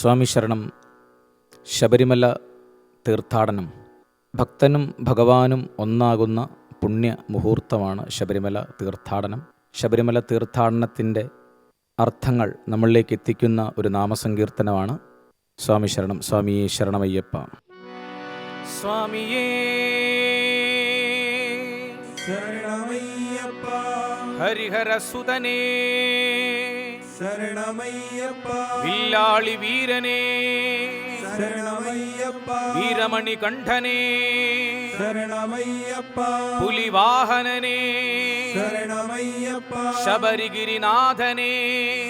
സ്വാമി ശരണം ശബരിമല തീർത്ഥാടനം. ഭക്തനും ഭഗവാനും ഒന്നാകുന്ന പുണ്യ മുഹൂർത്തമാണ് ശബരിമല തീർത്ഥാടനം. ശബരിമല തീർത്ഥാടനത്തിന്റെ അർത്ഥങ്ങൾ നമ്മളിലേക്ക് എത്തിക്കുന്ന ഒരു നാമസങ്കീർത്തനമാണ് സ്വാമി ശരണം സ്വാമിയെ ശരണമയ്യപ്പ. സ്വാമിയേ ശരണമയ്യപ്പ. ഹരിഹരസുതനേ. சரணமையப்பா. வில்லாளி வீரனே. சரணமையப்பா. வீரமணி கண்டனே ശരണമയ്യപ്പ. പുലിവാഹനനേ. ശരണമയ്യപ്പ. ശബരിഗിരിനാഥനേ.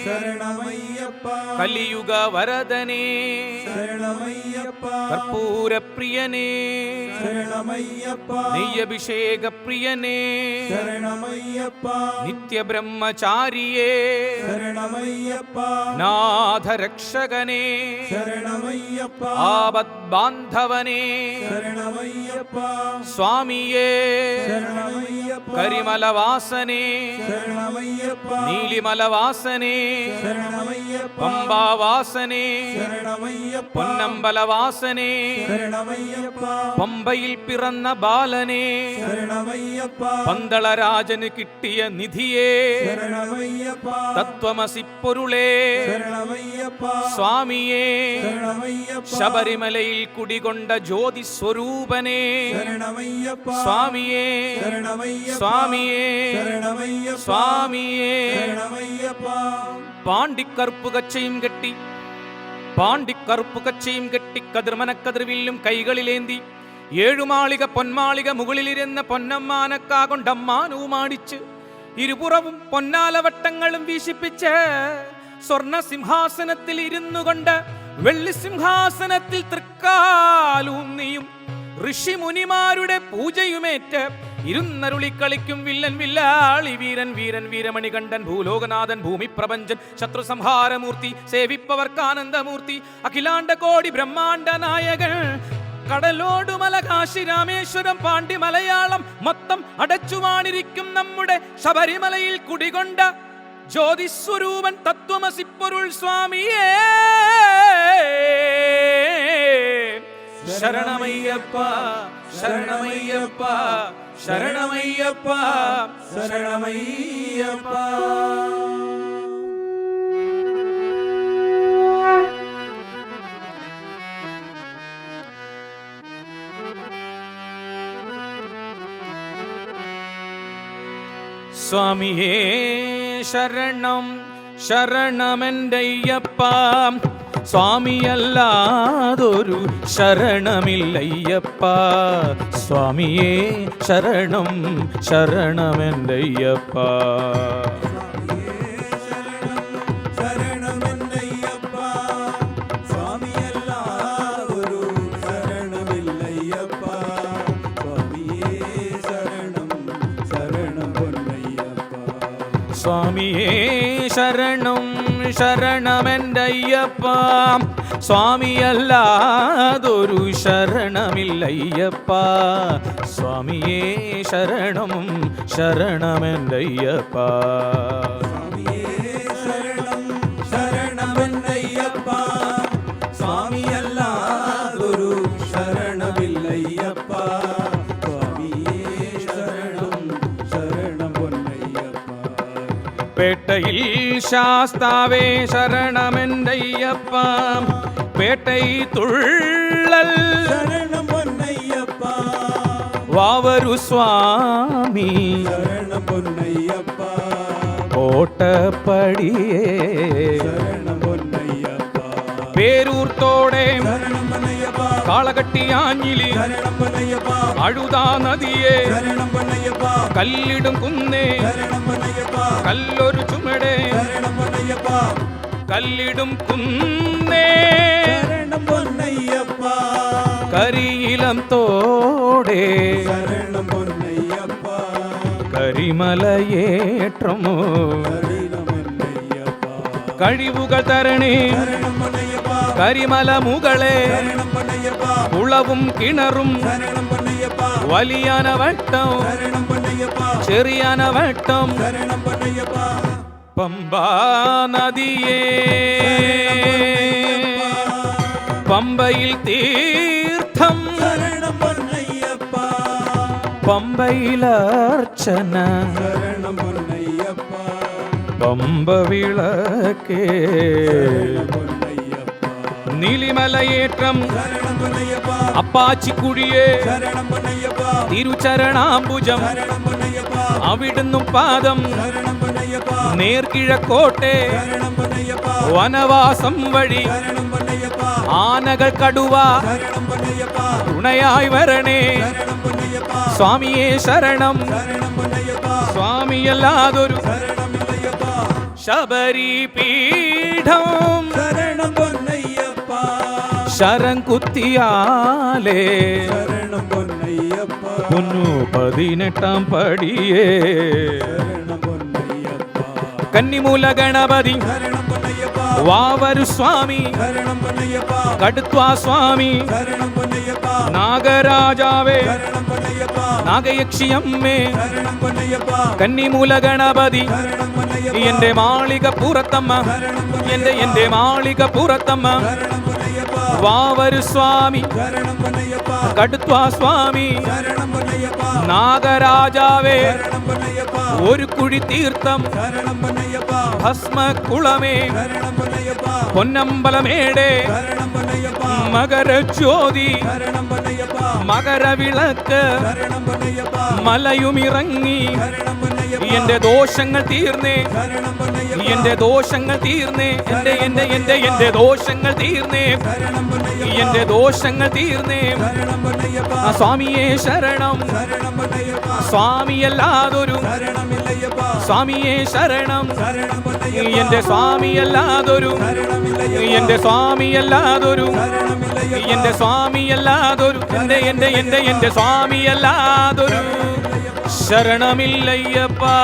ശരണമയ്യപ്പ. കലിയുഗ വരദനേ ശരണമയ്യപ്പ. കർപ്പൂരപ്രിയനേ. ശരണമയ്യപ്പ. നെയ്യഭിഷേക പ്രിയനേ ശരണമയ്യപ്പ. നിത്യബ്രഹ്മചാരിയേ. ശരണമയ്യപ്പ. നാഥരക്ഷകനേ. ശരണമയ്യപ്പ. ആപത് ബാന്ധവനേ ശരണമയ്യപ്പ. സ്വാമിയേ ശരണമയ്യപ്പ കരിമലവാസനേ ശരണമയ്യപ്പ നീലിമലവാസനേ ശരണമയ്യപ്പ പമ്പാവാസനേ ശരണമയ്യപ്പ പൊന്നമ്പലവാസനേ ശരണമയ്യപ്പ പമ്പയിൽ പിറന്ന ബാലനേ ശരണമയ്യപ്പ പന്തളരാജന് കിട്ടിയ നിധിയേ ശരണമയ്യപ്പ തത്വമസി പൊരുളേ ശരണമയ്യപ്പ സ്വാമിയേ ശരണമയ്യപ്പ ശബരിമലയിൽ കുടികൊണ്ട ജ്യോതി സ്വരൂപനേ ശരണമയ്യപ്പ. സ്വാമിയേ ശരണമയ്യ സ്വാമിയേ ശരണമയ്യ സ്വാമിയേ. ശരണമയ്യപ്പ. പാണ്ടിക്കറുപ്പ് കച്ചയും കെട്ടി പാണ്ടിക്കറുപ്പ് കച്ചയും കെട്ടി കതിർമനക്കതിർവില്ലും കൈകളിലേന്തി ഏഴുമാളിക പൊന്മാളിക മുകളിലിരുന്ന പൊന്നമ്മാനക്കാ കൊണ്ടമ്മാനവുമാടിച്ച് ഇരുപുറവും പൊന്നാലവട്ടങ്ങളും വീശിപ്പിച്ച് സ്വർണ സിംഹാസനത്തിൽ ഇരുന്നു കൊണ്ട് വെള്ളി സിംഹാസനത്തിൽ തൃക്കാലൂന്നിയും ഋഷിമുനിമാരുടെ പൂജയുമേറ്റ് ഇരുന്നരുളി കളിക്കും വില്ലൻ വില്ലാളി വീരൻ വീരൻ വീരമണികണ്ഠൻ ഭൂലോകനാഥൻ ഭൂമി പ്രപഞ്ചൻ ശത്രു സംഹാരമൂർത്തി സേവിപ്പവർക്കാനന്ദമൂർത്തി അഖിലാണ്ട കോടി ബ്രഹ്മാണ്ട നായകൻ കടലോടുമല കാശി രാമേശ്വരം പാണ്ഡി മലയാളം മൊത്തം അടച്ചുവാണിരിക്കും നമ്മുടെ ശബരിമലയിൽ കുടികൊണ്ട ജ്യോതിസ്വരൂപൻ തത്വമസിപ്പൊരുൾ സ്വാമിയേ. சரணமையப்பா சரணமையப்பா சரணமையப்பா சரணமையப்பா. சுவாமியே சரணம் சரணமென்றையப்பா. സ്വാമിയല്ലാതൊരു ശരണമില്ലയ്യപ്പ. സ്വാമിയേ ശരണം ശരണമെന്റയ്യപ്പ. സ്വാമിയേ ശരണം ശരണമെൻ്റയ്യപ്പ സ്വാമിയല്ലാതൊരു ശരണമില്ലയ്യപ്പ സ്വാമിയേ ശരണം ശരണമെൻ്റയ്യപ്പ സ്വാമിയേ பேட்டையில் சாஸ்தாவே சரணமென்றையப்பா. பேட்டை துள்ளல் சரணம் பொன்னையப்பா வாவரு சுவாமி. சரணம் பொன்னையப்பா ஓட்டப்படியே. சரணம் பொன்னையப்பா பேரூர் சரணம் കാളകട്ടിയാഞ്ഞിലി. അഴുതാ നദിയെ. കല്ലിടും കുന്നേ. കല്ലൊരു ചുമടേ. കല്ലിടും കുന്നേ. കരിയിലം തോടെ. കരിമലയേറ്റമോ. കഴിവുകൾ തരണേ. கரிமல முகளே. உளவும் கிணறும். வலியான வட்டம். சரியான வட்டம். பம்பா நதியே. பம்பையில் தீர்த்தம். பம்பையில் அர்ச்சன. பம்ப விளக்கே. നീലിമലയേറ്റം. അപ്പാച്ചിക്കുഴിയെ തിരുചരണാംബുജം. അവിടുന്നും പാദം. നേർക്കിഴക്കോട്ടെ വനവാസം വഴി. ആനകൾ കടുവ തുണയായി വരണേ. സ്വാമിയെ ശരണം. സ്വാമിയല്ലാതൊരു ശബരി പീഠം പൊന്നയ്യപ്പ കടുത്വാ സ്വാമി ശരണം പൊന്നയ്യപ്പ നാഗരാജാവേ ശരണം പൊന്നയ്യപ്പ നാഗയക്ഷിയമ്മേ ശരണം പൊന്നയ്യപ്പ കന്നിമൂല ഗണപതി ശരണം പൊന്നയ്യപ്പ എന്റെ മാളിക പുറത്തമ്മ ശരണം എന്റെ എന്റെ മാളിക പുറത്തമ്മ வாவரு சுவாமி. கடுத்வா சுவாமி. நாகராஜாவே. ஒரு குழி தீர்த்தம். பஸ்ம குளமே. பொன்னம்பலமேடே மகர ஜோதி. மகர விளக்க. மலையும் இறங்கி പൊന്നയ്യപ്പ എന്റെ ദോഷങ്ങൾ തീർന്നേ. നീ എന്റെ ദോഷങ്ങൾ തീർന്നേ. എന്റെ എന്റെ എന്റെ എന്റെ ദോഷങ്ങൾ തീർന്നേ. നീ എന്റെ ദോഷങ്ങൾ തീർന്നേ. സ്വാമിയെ ശരണം. സ്വാമിയല്ലാതൊരു സ്വാമിയെ ശരണം. നീ എന്റെ സ്വാമിയല്ലാതൊരു നീ എന്റെ സ്വാമിയല്ലാതൊരു നീ എന്റെ സ്വാമിയല്ലാതൊരു എന്റെ എന്റെ എന്റെ എന്റെ സ്വാമിയല്ലാതൊരു சரணமில்லையப்பா.